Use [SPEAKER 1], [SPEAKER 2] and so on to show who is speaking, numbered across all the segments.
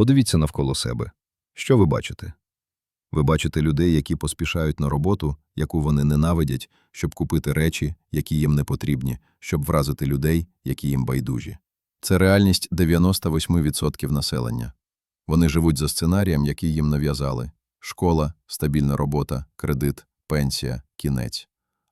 [SPEAKER 1] Подивіться навколо себе. Що ви бачите? Ви бачите людей, які поспішають на роботу, яку вони ненавидять, щоб купити речі, які їм не потрібні, щоб вразити людей, які їм байдужі. Це реальність 98% населення. Вони живуть за сценарієм, який їм нав'язали: школа, стабільна робота, кредит, пенсія, кінець.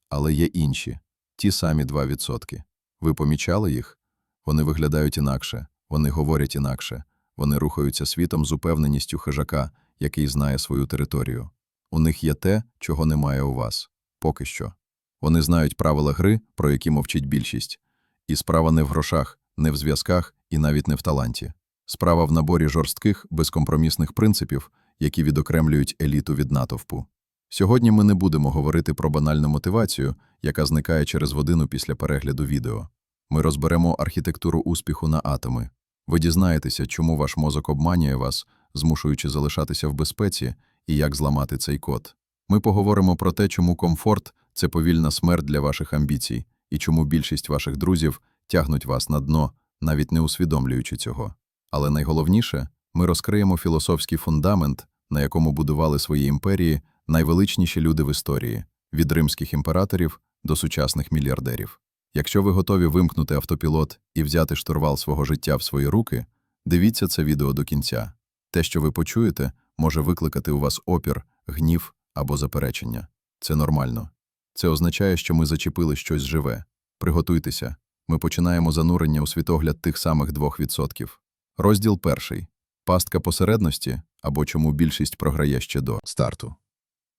[SPEAKER 1] Але є інші, ті самі 2%. Ви помічали їх? Вони виглядають інакше, вони говорять інакше, вони рухаються світом з упевненістю хижака, який знає свою територію. У них є те, чого немає у вас. Поки що. Вони знають правила гри, про які мовчить більшість. І справа не в грошах, не в зв'язках і навіть не в таланті. Справа в наборі жорстких, безкомпромісних принципів, які відокремлюють еліту від натовпу. Сьогодні ми не будемо говорити про банальну мотивацію, яка зникає через годину після перегляду відео. Ми розберемо архітектуру успіху на атоми. Ви дізнаєтеся, чому ваш мозок обманює вас, змушуючи залишатися в безпеці, і як зламати цей код. Ми поговоримо про те, чому комфорт це повільна смерть для ваших амбіцій, і чому більшість ваших друзів тягнуть вас на дно, навіть не усвідомлюючи цього. Але найголовніше, ми розкриємо філософський фундамент, на якому будували свої імперії найвеличніші люди в історії від римських імператорів до сучасних мільярдерів. Якщо ви готові вимкнути автопілот і взяти штурвал свого життя в свої руки, дивіться це відео до кінця. Те, що ви почуєте, може викликати у вас опір, гнів або заперечення. Це нормально. Це означає, що ми зачепили щось живе. Приготуйтеся. Ми починаємо занурення у світогляд тих самих 2%. Розділ перший. Пастка посередності або чому більшість програє ще до старту.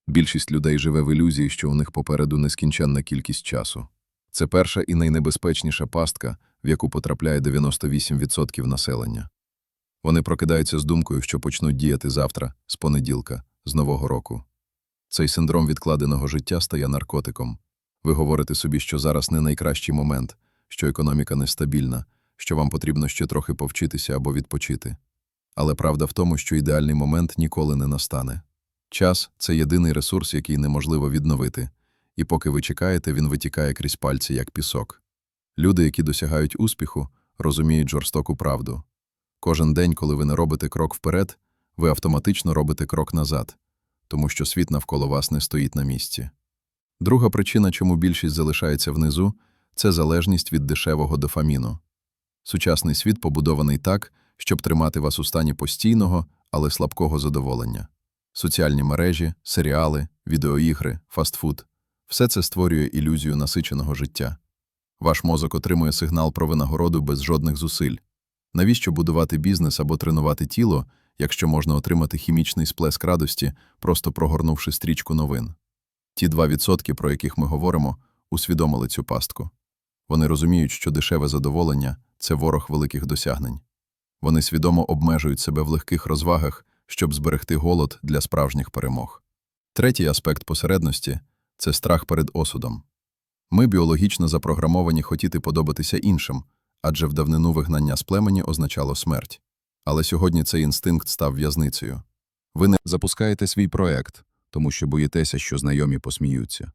[SPEAKER 1] Більшість людей живе в ілюзії, що у них попереду нескінченна кількість часу. Це перша і найнебезпечніша пастка, в яку потрапляє 98% населення. Вони прокидаються з думкою, що почнуть діяти завтра, з понеділка, з нового року. Цей синдром відкладеного життя стає наркотиком. Ви говорите собі, що зараз не найкращий момент, що економіка нестабільна, що вам потрібно ще трохи повчитися або відпочити. Але правда в тому, що ідеальний момент ніколи не настане. Час це єдиний ресурс, який неможливо відновити, і поки ви чекаєте, він витікає крізь пальці, як пісок. Люди, які досягають успіху, розуміють жорстоку правду. Кожен день, коли ви не робите крок вперед, ви автоматично робите крок назад, тому що світ навколо вас не стоїть на місці. Друга причина, чому більшість залишається внизу, це залежність від дешевого дофаміну. Сучасний світ побудований так, щоб тримати вас у стані постійного, але слабкого задоволення. Соціальні мережі, серіали, відеоігри, фастфуд все це створює ілюзію насиченого життя. Ваш мозок отримує сигнал про винагороду без жодних зусиль. Навіщо будувати бізнес або тренувати тіло, якщо можна отримати хімічний сплеск радості, просто прогорнувши стрічку новин? Ті 2%, про яких ми говоримо, усвідомили цю пастку. Вони розуміють, що дешеве задоволення це ворог великих досягнень. Вони свідомо обмежують себе в легких розвагах, щоб зберегти голод для справжніх перемог. Третій аспект посередності це страх перед осудом. Ми біологічно запрограмовані хотіти подобатися іншим, адже в давнину вигнання з племені означало смерть. Але сьогодні цей інстинкт став в'язницею. Ви не запускаєте свій проект, тому що боїтеся, що знайомі посміються.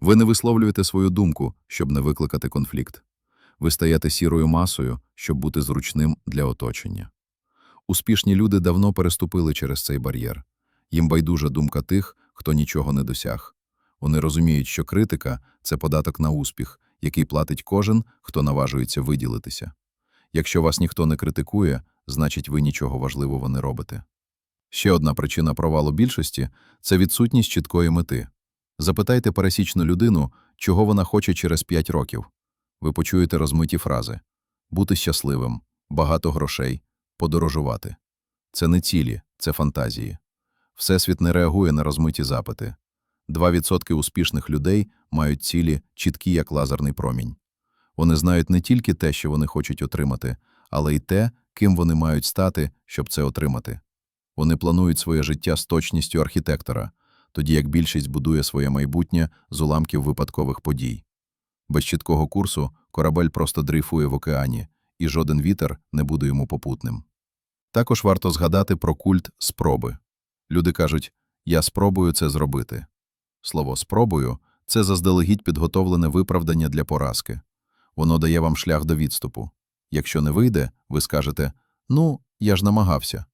[SPEAKER 1] Ви не висловлюєте свою думку, щоб не викликати конфлікт. Ви стаєте сірою масою, щоб бути зручним для оточення. Успішні люди давно переступили через цей бар'єр. Їм байдужа думка тих, хто нічого не досяг. Вони розуміють, що критика це податок на успіх, який платить кожен, хто наважується виділитися. Якщо вас ніхто не критикує, значить ви нічого важливого не робите. Ще одна причина провалу більшості це відсутність чіткої мети. Запитайте пересічну людину, чого вона хоче через 5 років. Ви почуєте розмиті фрази бути щасливим, багато грошей, подорожувати. Це не цілі, це фантазії. Всесвіт не реагує на розмиті запити. 2% успішних людей мають цілі, чіткі, як лазерний промінь. Вони знають не тільки те, що вони хочуть отримати, але й те, ким вони мають стати, щоб це отримати. Вони планують своє життя з точністю архітектора, тоді як більшість будує своє майбутнє з уламків випадкових подій. Без чіткого курсу корабель просто дрейфує в океані, і жоден вітер не буде йому попутним. Також варто згадати про культ спроби. Люди кажуть, я спробую це зробити. Слово спробую це заздалегідь підготовлене виправдання для поразки. Воно дає вам шлях до відступу. Якщо не вийде, ви скажете Ну, я ж намагався.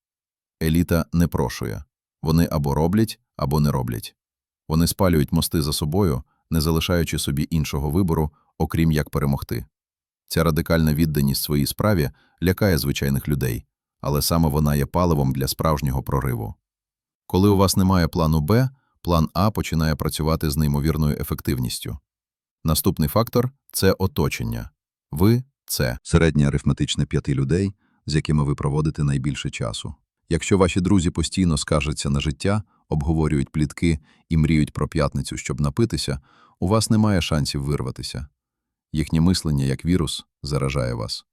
[SPEAKER 1] Еліта не прошує. Вони або роблять, або не роблять. Вони спалюють мости за собою, не залишаючи собі іншого вибору, окрім як перемогти. Ця радикальна відданість своїй справі лякає звичайних людей, але саме вона є паливом для справжнього прориву. Коли у вас немає плану Б, план А починає працювати з неймовірною ефективністю. Наступний фактор це оточення. Ви це.
[SPEAKER 2] середнє арифметичне п'яти людей, з якими ви проводите найбільше часу. Якщо ваші друзі постійно скаржаться на життя, обговорюють плітки і мріють про п'ятницю, щоб напитися, у вас немає шансів вирватися. Їхнє мислення, як вірус, заражає вас.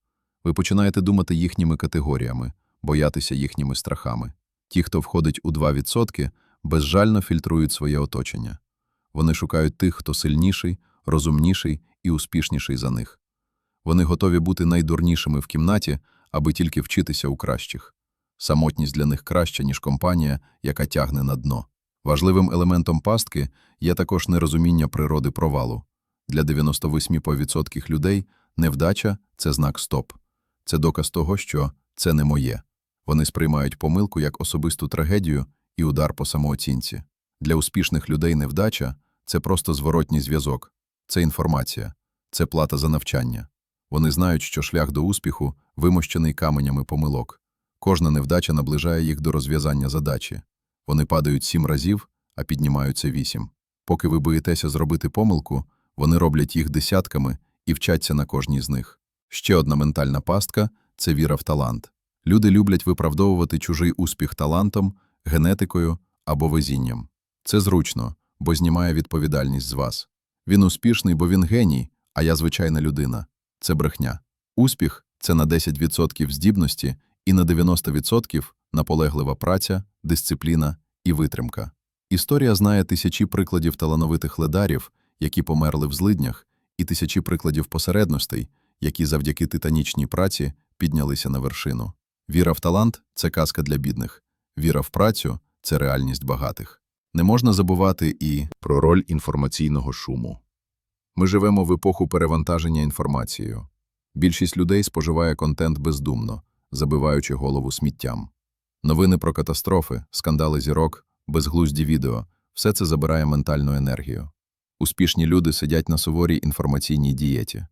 [SPEAKER 2] Ви починаєте думати їхніми категоріями, боятися їхніми страхами. Ті, хто входить у 2%, безжально фільтрують своє оточення. Вони шукають тих, хто сильніший, розумніший і успішніший за них. Вони готові бути найдурнішими в кімнаті, аби тільки вчитися у кращих. Самотність для них краща, ніж компанія, яка тягне на дно. Важливим елементом пастки є також нерозуміння природи провалу. Для 98% людей невдача – це знак стоп. Це доказ того, що це не моє. Вони сприймають помилку як особисту трагедію і удар по самооцінці. Для успішних людей невдача – це просто зворотній зв'язок, це інформація, це плата за навчання. Вони знають, що шлях до успіху вимощений каменями помилок. Кожна невдача наближає їх до розв'язання задачі. Вони падають сім разів, а піднімаються вісім. Поки ви боїтеся зробити помилку, вони роблять їх десятками і вчаться на кожній з них. Ще одна ментальна пастка це віра в талант. Люди люблять виправдовувати чужий успіх талантом, генетикою або везінням. Це зручно, бо знімає відповідальність з вас. Він успішний, бо він геній, а я звичайна людина. Це брехня. Успіх це на 10% здібності і на 90% наполеглива праця, дисципліна і витримка. Історія знає тисячі прикладів талановитих ледарів, які померли в злиднях, і тисячі прикладів посередностей, які завдяки титанічній праці піднялися на вершину. Віра в талант це казка для бідних, віра в працю це реальність багатих. Не можна забувати і про роль інформаційного шуму. Ми живемо в епоху перевантаження інформацією. Більшість людей споживає контент бездумно, забиваючи голову сміттям. Новини про катастрофи, скандали зірок, безглузді відео все це забирає ментальну енергію. Успішні люди сидять на суворій інформаційній дієті.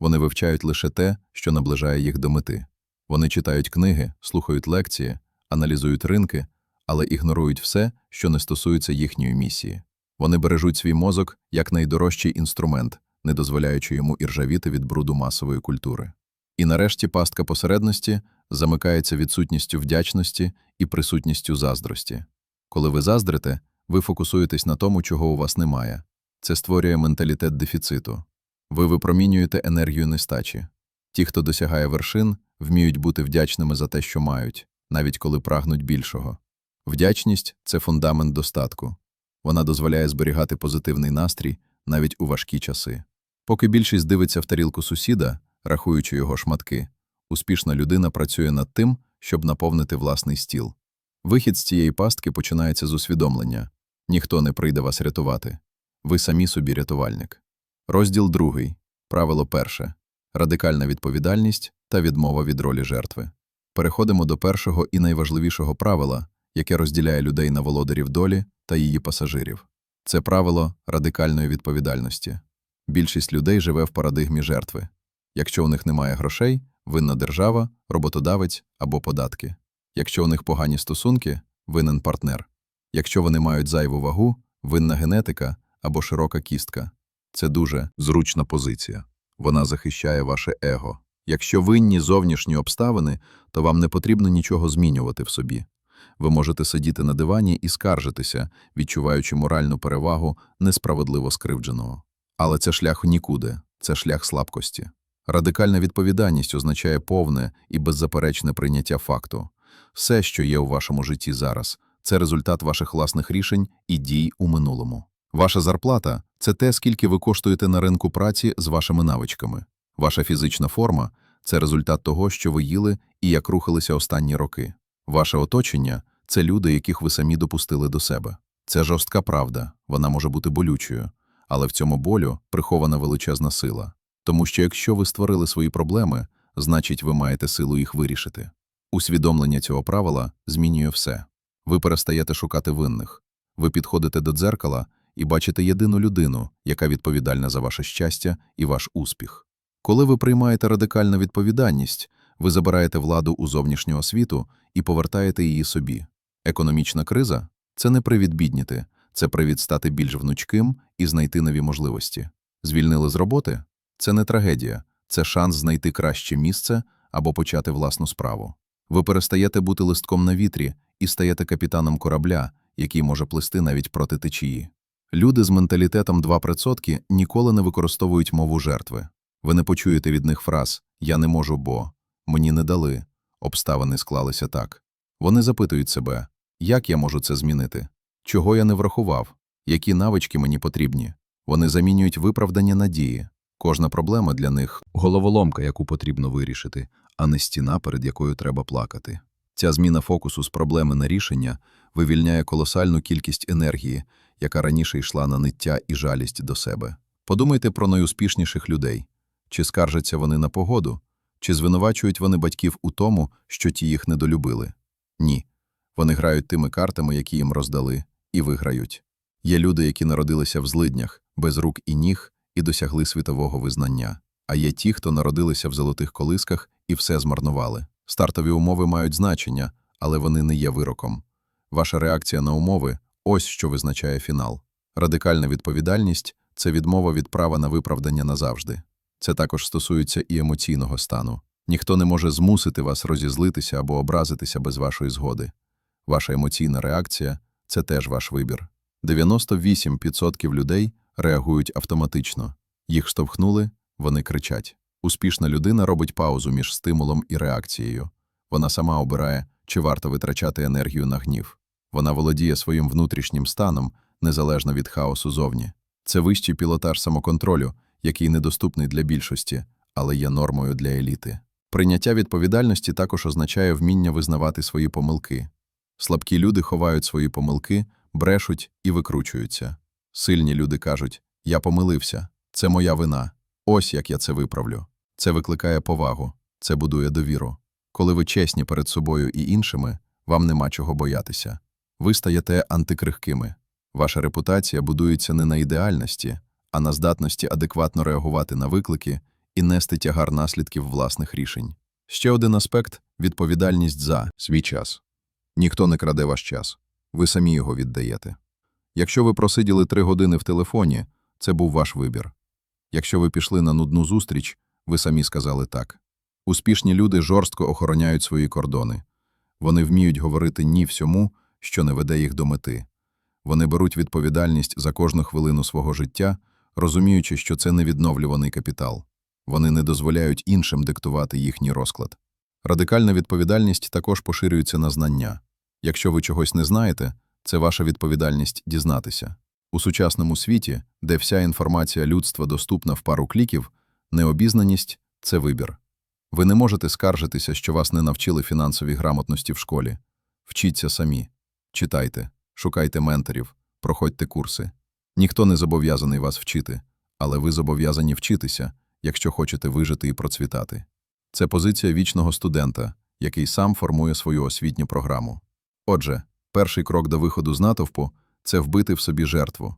[SPEAKER 2] Вони вивчають лише те, що наближає їх до мети. Вони читають книги, слухають лекції, аналізують ринки, але ігнорують все, що не стосується їхньої місії. Вони бережуть свій мозок як найдорожчий інструмент, не дозволяючи йому іржавіти від бруду масової культури. І нарешті пастка посередності замикається відсутністю вдячності і присутністю заздрості. Коли ви заздрите, ви фокусуєтесь на тому, чого у вас немає. Це створює менталітет дефіциту. Ви випромінюєте енергію нестачі. Ті, хто досягає вершин, вміють бути вдячними за те, що мають, навіть коли прагнуть більшого. Вдячність це фундамент достатку. Вона дозволяє зберігати позитивний настрій навіть у важкі часи. Поки більшість дивиться в тарілку сусіда, рахуючи його шматки, успішна людина працює над тим, щоб наповнити власний стіл. Вихід з цієї пастки починається з усвідомлення ніхто не прийде вас рятувати. Ви самі собі рятувальник. Розділ другий. Правило перше. Радикальна відповідальність та відмова від ролі жертви. Переходимо до першого і найважливішого правила, яке розділяє людей на володарів долі та її пасажирів. Це правило радикальної відповідальності. Більшість людей живе в парадигмі жертви. Якщо у них немає грошей, винна держава, роботодавець або податки. Якщо у них погані стосунки, винен партнер. Якщо вони мають зайву вагу, винна генетика або широка кістка. Це дуже зручна позиція. Вона захищає ваше его. Якщо винні зовнішні обставини, то вам не потрібно нічого змінювати в собі. Ви можете сидіти на дивані і скаржитися, відчуваючи моральну перевагу несправедливо скривдженого. Але це шлях нікуди, це шлях слабкості. Радикальна відповідальність означає повне і беззаперечне прийняття факту. Все, що є у вашому житті зараз, це результат ваших власних рішень і дій у минулому. Ваша зарплата це те, скільки ви коштуєте на ринку праці з вашими навичками. Ваша фізична форма це результат того, що ви їли і як рухалися останні роки. Ваше оточення це люди, яких ви самі допустили до себе. Це жорстка правда, вона може бути болючою, але в цьому болю прихована величезна сила. Тому що якщо ви створили свої проблеми, значить ви маєте силу їх вирішити.
[SPEAKER 1] Усвідомлення цього правила змінює все. Ви перестаєте шукати винних. Ви підходите до дзеркала і бачите єдину людину, яка відповідальна за ваше щастя і ваш успіх. Коли ви приймаєте радикальну відповідальність, ви забираєте владу у зовнішнього світу і повертаєте її собі. Економічна криза це не привід бідніти, це привід стати більш внучким і знайти нові можливості. Звільнили з роботи це не трагедія, це шанс знайти краще місце або почати власну справу. Ви перестаєте бути листком на вітрі і стаєте капітаном корабля, який може плисти навіть проти течії. Люди з менталітетом 2% ніколи не використовують мову жертви. Ви не почуєте від них фраз Я не можу, бо мені не дали. Обставини склалися так. Вони запитують себе, як я можу це змінити? Чого я не врахував? Які навички мені потрібні? Вони замінюють виправдання надії. Кожна проблема для них
[SPEAKER 2] Головоломка, яку потрібно вирішити, а не стіна, перед якою треба плакати. Ця зміна фокусу з проблеми на рішення вивільняє колосальну кількість енергії, яка раніше йшла на ниття і жалість до себе. Подумайте про найуспішніших людей. Чи скаржаться вони на погоду, чи звинувачують вони батьків у тому, що ті їх недолюбили? Ні. Вони грають тими картами, які їм роздали, і виграють. Є люди, які народилися в злиднях, без рук і ніг, і досягли світового визнання. А є ті, хто народилися в золотих колисках і все змарнували. Стартові умови мають значення, але вони не є вироком. Ваша реакція на умови ось що визначає фінал. Радикальна відповідальність це відмова від права на виправдання назавжди. Це також стосується і емоційного стану. Ніхто не може змусити вас розізлитися або образитися без вашої згоди. Ваша емоційна реакція це теж ваш вибір. 98% людей реагують автоматично. Їх штовхнули, вони кричать. Успішна людина робить паузу між стимулом і реакцією. Вона сама обирає, чи варто витрачати енергію на гнів. Вона володіє своїм внутрішнім станом, незалежно від хаосу зовні. Це вищий пілотаж самоконтролю, який недоступний для більшості, але є нормою для еліти. Прийняття відповідальності також означає вміння визнавати свої помилки. Слабкі люди ховають свої помилки, брешуть і викручуються. Сильні люди кажуть: Я помилився, це моя вина. Ось як я це виправлю. Це викликає повагу, це будує довіру. Коли ви чесні перед собою і іншими, вам нема чого боятися. Ви стаєте антикрихкими. Ваша репутація будується не на ідеальності, а на здатності адекватно реагувати на виклики і нести тягар наслідків власних рішень. Ще один аспект відповідальність за свій час. Ніхто не краде ваш час, ви самі його віддаєте. Якщо ви просиділи три години в телефоні, це був ваш вибір. Якщо ви пішли на нудну зустріч, ви самі сказали так. Успішні люди жорстко охороняють свої кордони. Вони вміють говорити ні всьому, що не веде їх до мети. Вони беруть відповідальність за кожну хвилину свого життя, розуміючи, що це невідновлюваний капітал. Вони не дозволяють іншим диктувати їхній розклад. Радикальна відповідальність також поширюється на знання. Якщо ви чогось не знаєте, це ваша відповідальність дізнатися. У сучасному світі, де вся інформація людства доступна в пару кліків, необізнаність це вибір. Ви не можете скаржитися, що вас не навчили фінансовій грамотності в школі. Вчіться самі, читайте, шукайте менторів, проходьте курси. Ніхто не зобов'язаний вас вчити, але ви зобов'язані вчитися, якщо хочете вижити і процвітати. Це позиція вічного студента, який сам формує свою освітню програму. Отже, перший крок до виходу з натовпу це вбити в собі жертву.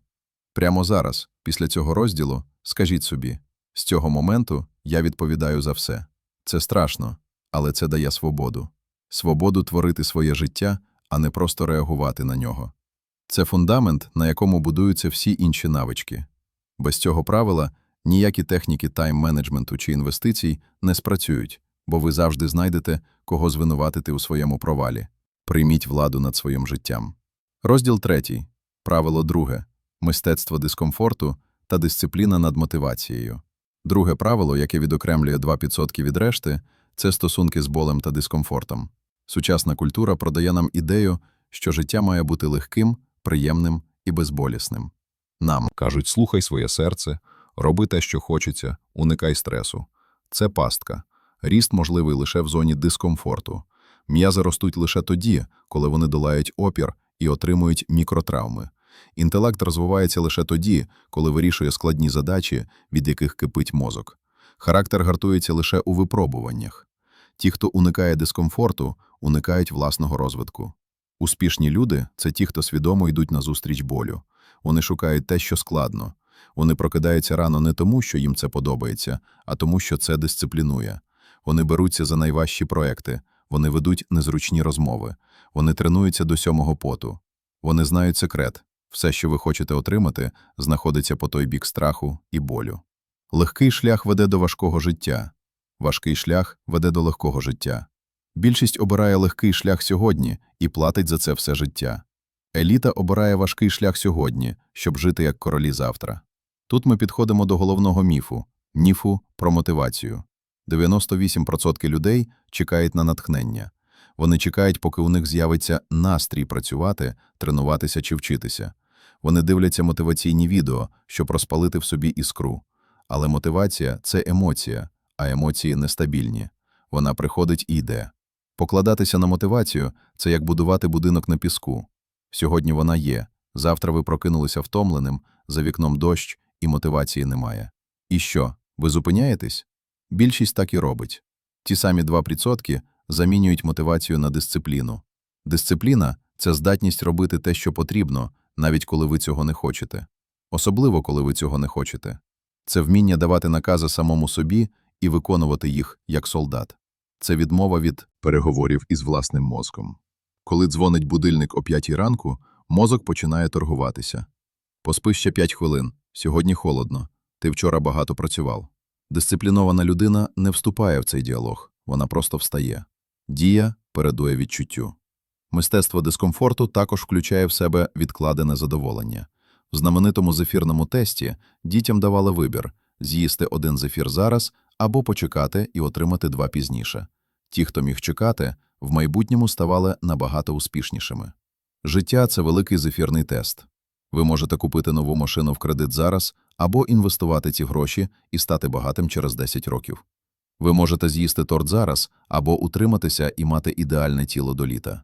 [SPEAKER 2] Прямо зараз, після цього розділу, скажіть собі: з цього моменту я відповідаю за все. Це страшно, але це дає свободу. Свободу творити своє життя, а не просто реагувати на нього. Це фундамент, на якому будуються всі інші навички. Без цього правила ніякі техніки тайм-менеджменту чи інвестицій не спрацюють, бо ви завжди знайдете, кого звинуватити у своєму провалі. Прийміть владу над своїм життям. Розділ третій. Правило друге. Мистецтво дискомфорту та дисципліна над мотивацією. Друге правило, яке відокремлює 2% від решти, це стосунки з болем та дискомфортом. Сучасна культура продає нам ідею, що життя має бути легким, приємним і безболісним. Нам
[SPEAKER 3] Кажуть, слухай своє серце, роби те, що хочеться, уникай стресу. Це пастка. Ріст можливий лише в зоні дискомфорту. М'язи ростуть лише тоді, коли вони долають опір і отримують мікротравми. Інтелект розвивається лише тоді, коли вирішує складні задачі, від яких кипить мозок. Характер гартується лише у випробуваннях. Ті, хто уникає дискомфорту, уникають власного розвитку. Успішні люди це ті, хто свідомо йдуть назустріч болю. Вони шукають те, що складно. Вони прокидаються рано не тому, що їм це подобається, а тому, що це дисциплінує. Вони беруться за найважчі проекти, вони ведуть незручні розмови, вони тренуються до сьомого поту. Вони знають секрет. Все, що ви хочете отримати, знаходиться по той бік страху і болю. Легкий шлях веде до важкого життя. Важкий шлях веде до легкого життя. Більшість обирає легкий шлях сьогодні і платить за це все життя. Еліта обирає важкий шлях сьогодні, щоб жити як королі завтра. Тут ми підходимо до головного міфу міфу про мотивацію. 98% людей чекають на натхнення. Вони чекають, поки у них з'явиться настрій працювати, тренуватися чи вчитися. Вони дивляться мотиваційні відео, щоб розпалити в собі іскру. Але мотивація це емоція, а емоції нестабільні. Вона приходить і йде. Покладатися на мотивацію це як будувати будинок на піску. Сьогодні вона є, завтра ви прокинулися втомленим, за вікном дощ і мотивації немає. І що, ви зупиняєтесь? Більшість так і робить. Ті самі 2% замінюють мотивацію на дисципліну. Дисципліна це здатність робити те, що потрібно, навіть коли ви цього не хочете. Особливо, коли ви цього не хочете. Це вміння давати накази самому собі і виконувати їх як солдат. Це відмова від
[SPEAKER 2] переговорів із власним мозком. Коли дзвонить будильник о п'ятій ранку, мозок починає торгуватися. Поспи ще п'ять хвилин. Сьогодні холодно. Ти вчора багато працював. Дисциплінована людина не вступає в цей діалог, вона просто встає. Дія передує відчуттю. Мистецтво дискомфорту також включає в себе відкладене задоволення. В знаменитому зефірному тесті дітям давали вибір з'їсти один зефір зараз або почекати і отримати два пізніше. Ті, хто міг чекати, в майбутньому ставали набагато успішнішими. Життя це великий зефірний тест. Ви можете купити нову машину в кредит зараз або інвестувати ці гроші і стати багатим через 10 років. Ви можете з'їсти торт зараз або утриматися і мати ідеальне тіло до літа.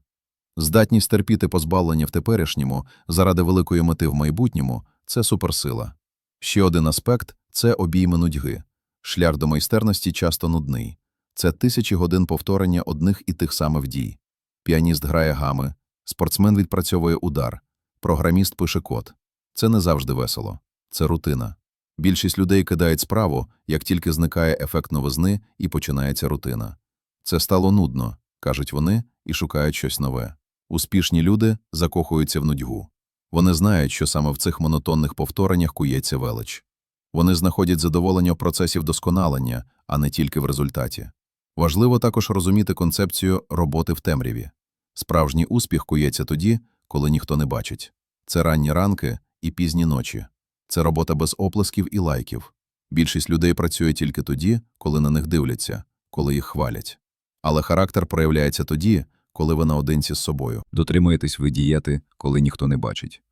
[SPEAKER 2] Здатність терпіти позбавлення в теперішньому заради великої мети в майбутньому це суперсила. Ще один аспект це обійми нудьги. Шлях до майстерності часто нудний. Це тисячі годин повторення одних і тих самих дій. Піаніст грає гами, спортсмен відпрацьовує удар, програміст пише код. Це не завжди весело, це рутина. Більшість людей кидають справу, як тільки зникає ефект новизни і починається рутина. Це стало нудно, кажуть вони, і шукають щось нове. Успішні люди закохуються в нудьгу. Вони знають, що саме в цих монотонних повтореннях кується велич. Вони знаходять задоволення в процесі вдосконалення, а не тільки в результаті. Важливо також розуміти концепцію роботи в темряві. Справжній успіх кується тоді, коли ніхто не бачить. Це ранні ранки і пізні ночі. Це робота без оплесків і лайків. Більшість людей працює тільки тоді, коли на них дивляться, коли їх хвалять. Але характер проявляється тоді, коли ви наодинці з собою.
[SPEAKER 4] Дотримуєтесь ви дієти, коли ніхто не бачить.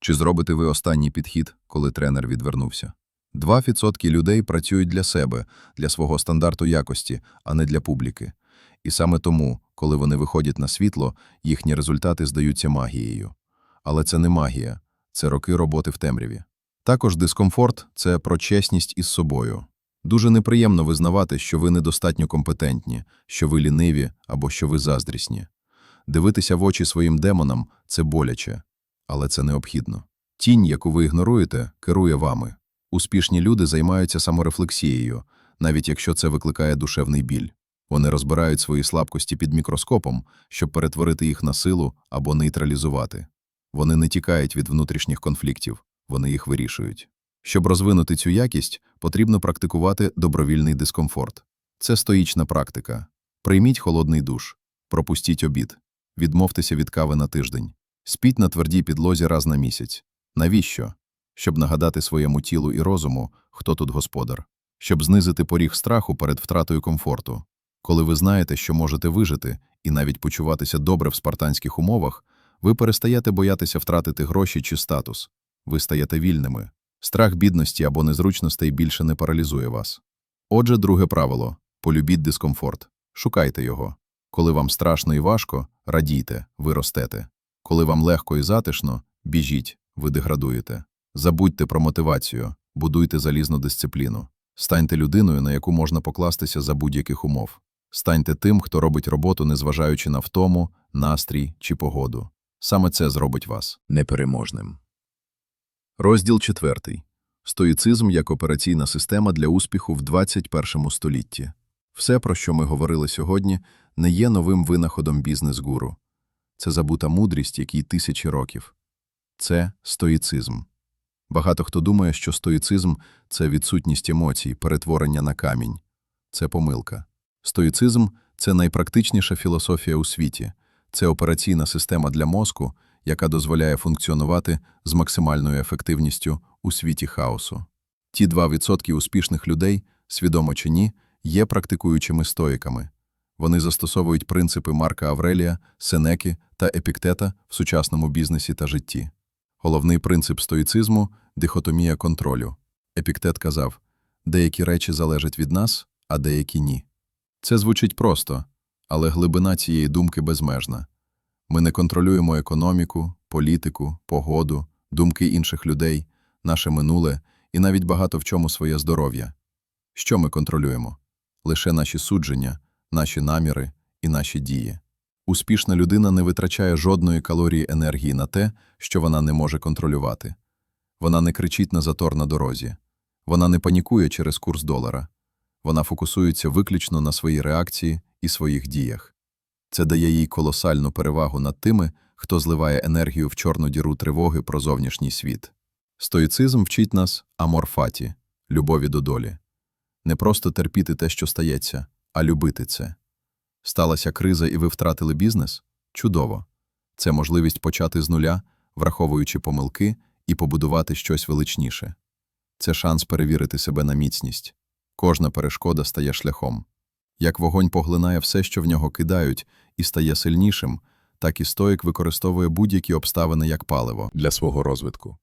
[SPEAKER 2] Чи зробите ви останній підхід, коли тренер відвернувся? 2% людей працюють для себе, для свого стандарту якості, а не для публіки. І саме тому, коли вони виходять на світло, їхні результати здаються магією. Але це не магія, це роки роботи в темряві. Також дискомфорт це про чесність із собою. Дуже неприємно визнавати, що ви недостатньо компетентні, що ви ліниві або що ви заздрісні. Дивитися в очі своїм демонам це боляче, але це необхідно. Тінь, яку ви ігноруєте, керує вами. Успішні люди займаються саморефлексією, навіть якщо це викликає душевний біль. Вони розбирають свої слабкості під мікроскопом, щоб перетворити їх на силу або нейтралізувати. Вони не тікають від внутрішніх конфліктів, вони їх вирішують. Щоб розвинути цю якість, потрібно практикувати добровільний дискомфорт. Це стоїчна практика. Прийміть холодний душ, пропустіть обід, відмовтеся від кави на тиждень, спіть на твердій підлозі раз на місяць. Навіщо? Щоб нагадати своєму тілу і розуму, хто тут господар, щоб знизити поріг страху перед втратою комфорту. Коли ви знаєте, що можете вижити і навіть почуватися добре в спартанських умовах, ви перестаєте боятися втратити гроші чи статус. Ви стаєте вільними. Страх бідності або незручностей більше не паралізує вас. Отже, друге правило полюбіть дискомфорт. Шукайте його. Коли вам страшно і важко, радійте, ви ростете. Коли вам легко і затишно, біжіть, ви деградуєте. Забудьте про мотивацію, будуйте залізну дисципліну. Станьте людиною, на яку можна покластися за будь-яких умов.
[SPEAKER 3] Станьте тим, хто робить роботу, незважаючи на втому, настрій чи погоду. Саме це зробить вас.
[SPEAKER 4] Непереможним.
[SPEAKER 1] Розділ четвертий. Стоїцизм як операційна система для успіху в 21 столітті. Все, про що ми говорили сьогодні, не є новим винаходом бізнес-гуру. Це забута мудрість, якій тисячі років. Це стоїцизм. Багато хто думає, що стоїцизм – це відсутність емоцій, перетворення на камінь. Це помилка. Стоїцизм – це найпрактичніша філософія у світі. Це операційна система для мозку, яка дозволяє функціонувати з максимальною ефективністю у світі хаосу. Ті 2% успішних людей, свідомо чи ні, є практикуючими стоїками. Вони застосовують принципи Марка Аврелія, Сенеки та Епіктета в сучасному бізнесі та житті. Головний принцип стоїцизму – дихотомія контролю. Епіктет казав, деякі речі залежать від нас, а деякі ні. Це звучить просто, але глибина цієї думки безмежна. Ми не контролюємо економіку, політику, погоду, думки інших людей, наше минуле і навіть багато в чому своє здоров'я. Що ми контролюємо? Лише наші судження, наші наміри і наші дії. Успішна людина не витрачає жодної калорії енергії на те, що вона не може контролювати. Вона не кричить на затор на дорозі. Вона не панікує через курс долара. Вона фокусується виключно на своїй реакції і своїх діях. Це дає їй колосальну перевагу над тими, хто зливає енергію в чорну діру тривоги про зовнішній світ. Стоїцизм вчить нас аморфаті, любові до долі. Не просто терпіти те, що стається, а любити це. Сталася криза і ви втратили бізнес? Чудово. Це можливість почати з нуля, враховуючи помилки, і побудувати щось величніше. Це шанс перевірити себе на міцність. Кожна перешкода стає шляхом. Як вогонь поглинає все, що в нього кидають, і стає сильнішим, так і стоїк використовує будь-які обставини як паливо.
[SPEAKER 3] для свого розвитку.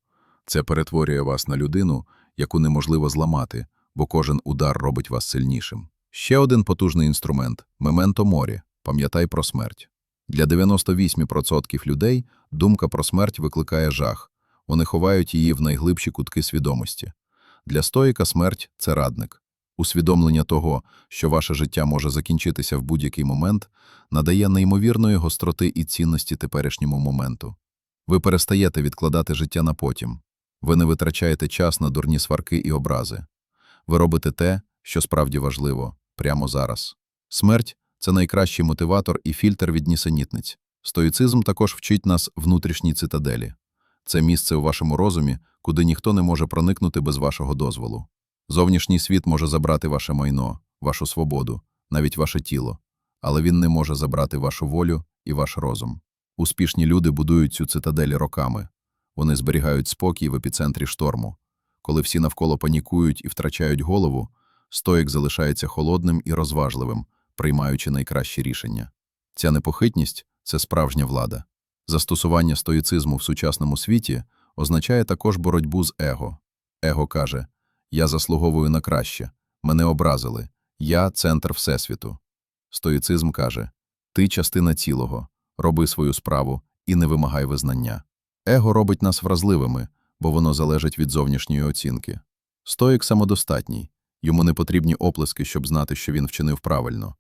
[SPEAKER 3] Це перетворює вас на людину, яку неможливо зламати, бо кожен удар робить вас сильнішим. Ще один потужний інструмент – мементо морі, пам'ятай про смерть. Для 98% людей думка про смерть викликає жах, вони ховають її в найглибші кутки свідомості. Для стоїка смерть – це радник. Усвідомлення того, що ваше життя може закінчитися в будь-який момент, надає неймовірної гостроти і цінності теперішньому моменту. Ви перестаєте відкладати життя на потім. Ви не витрачаєте час на дурні сварки і образи. Ви робите те, що справді важливо, прямо зараз. Смерть – це найкращий мотиватор і фільтр від нісенітниць. Стоїцизм також вчить нас внутрішній цитаделі. Це місце у вашому розумі, куди ніхто не може проникнути без вашого дозволу. Зовнішній світ може забрати ваше майно, вашу свободу, навіть ваше тіло, але він не може забрати вашу волю і ваш розум. Успішні люди будують цю цитадель роками. Вони зберігають спокій в епіцентрі шторму. Коли всі навколо панікують і втрачають голову, стоїк залишається холодним і розважливим, приймаючи найкращі рішення. Ця непохитність – це справжня влада. Застосування стоїцизму в сучасному світі означає також боротьбу з его. Его каже «Я заслуговую на краще, мене образили, я – центр Всесвіту». Стоїцизм каже «Ти – частина цілого, роби свою справу і не вимагай визнання». Его робить нас вразливими, бо воно залежить від зовнішньої оцінки. Стоїк самодостатній, йому не потрібні оплески, щоб знати, що він вчинив правильно.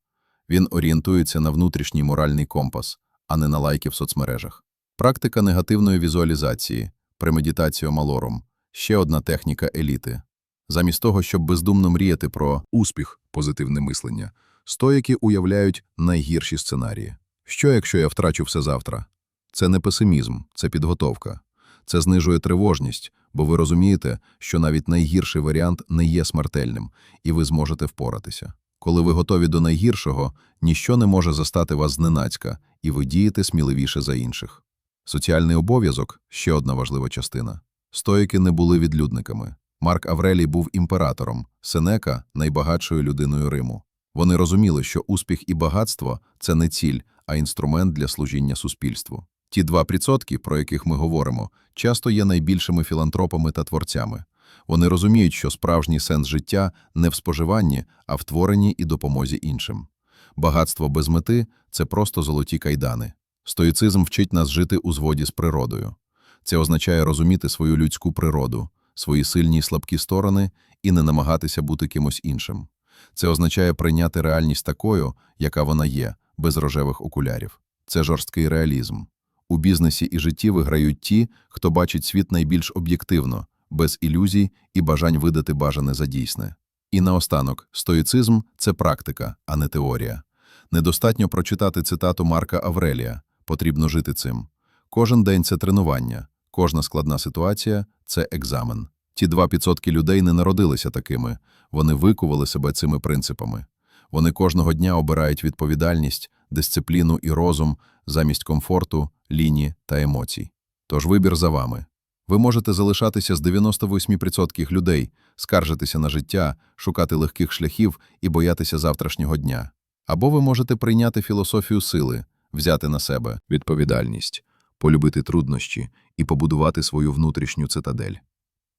[SPEAKER 3] Він орієнтується на внутрішній моральний компас, а не на лайки в соцмережах. Практика негативної візуалізації, премедітацію малорум – ще одна техніка еліти. Замість того, щоб бездумно мріяти про успіх, позитивне мислення, стоїки уявляють найгірші сценарії. Що, якщо я втрачу все завтра? Це не песимізм, це підготовка. Це знижує тривожність, бо ви розумієте, що навіть найгірший варіант не є смертельним, і ви зможете впоратися. Коли ви готові до найгіршого, ніщо не може застати вас зненацька, і ви дієте сміливіше за інших. Соціальний обов'язок – ще одна важлива частина. Стоїки не були відлюдниками. Марк Аврелій був імператором, Сенека – найбагатшою людиною Риму. Вони розуміли, що успіх і багатство – це не ціль, а інструмент для служіння суспільству. Ті 2%, про яких ми говоримо, часто є найбільшими філантропами та творцями. Вони розуміють, що справжній сенс життя не в споживанні, а в творенні і допомозі іншим. Багатство без мети – це просто золоті кайдани. Стоїцизм вчить нас жити у згоді з природою. Це означає розуміти свою людську природу, свої сильні і слабкі сторони і не намагатися бути кимось іншим. Це означає прийняти реальність такою, яка вона є, без рожевих окулярів. Це жорсткий реалізм. У бізнесі і житті виграють ті, хто бачить світ найбільш об'єктивно, без ілюзій і бажань видати бажане за дійсне. І наостанок, стоїцизм – це практика, а не теорія. Недостатньо прочитати цитату Марка Аврелія, потрібно жити цим. Кожен день – це тренування, кожна складна ситуація – це екзамен. Ті 2% людей не народилися такими, вони викували себе цими принципами. Вони кожного дня обирають відповідальність, дисципліну і розум замість комфорту, ліні та емоцій. Тож вибір за вами. Ви можете залишатися з 98% людей, скаржитися на життя, шукати легких шляхів і боятися завтрашнього дня. Або ви можете прийняти філософію сили, взяти на себе.
[SPEAKER 2] Відповідальність, полюбити труднощі і побудувати свою внутрішню цитадель.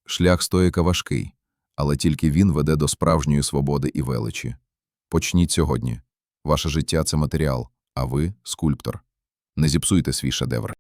[SPEAKER 2] Шлях стоїка важкий, але тільки він веде до справжньої свободи і величі. Почніть сьогодні. Ваше життя – це матеріал, а ви – скульптор. Не зіпсуйте свій шедевр.